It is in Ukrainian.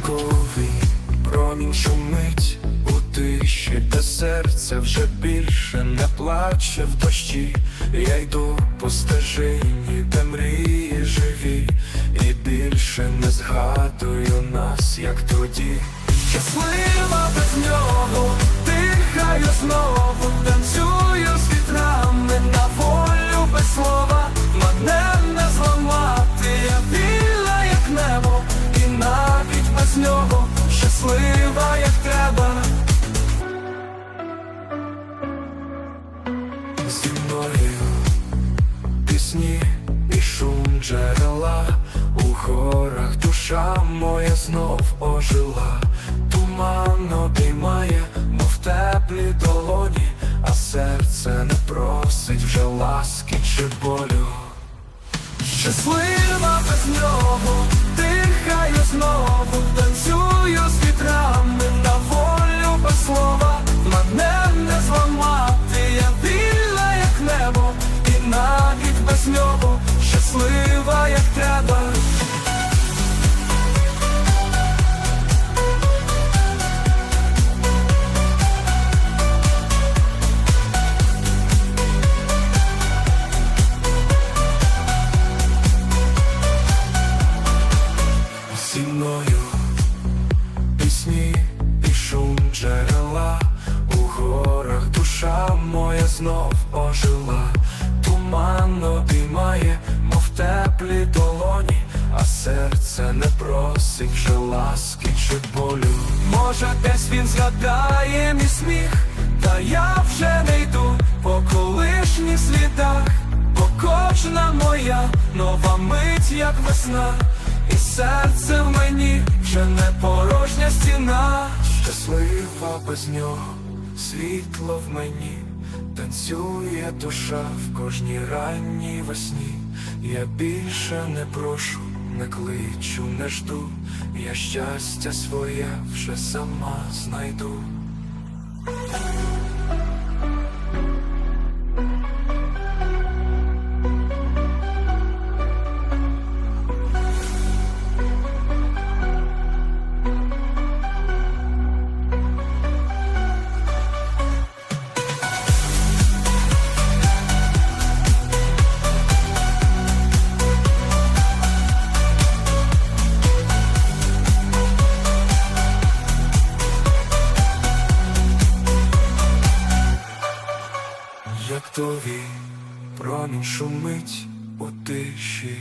Святковий промінь шумить у тиші, де серце вже більше не плаче в дощі. Я йду по стежині, де мрії живі, і більше не згадую нас, як тоді. Щаслива без нього, дихаю знову, пісні і шум джерела у горах душа моя знов ожила, туман обіймає, мов теплі долоні, а серце не просить вже ласки чи болю. Щаслива без нього, дихаю знову, танцюю з вітрами просить вже ласки чи болю. Може, десь він згадає мій сміх, та я вже не йду по колишніх слідах, бо кожна моя нова мить, як весна. І серце в мені вже не порожня стіна, щаслива без нього, світло в мені, танцює душа в кожній ранній весні. Я більше не прошу, не кличу, не жду, я щастя своє вже сама знайду. Тобі промінь шумить у тиші.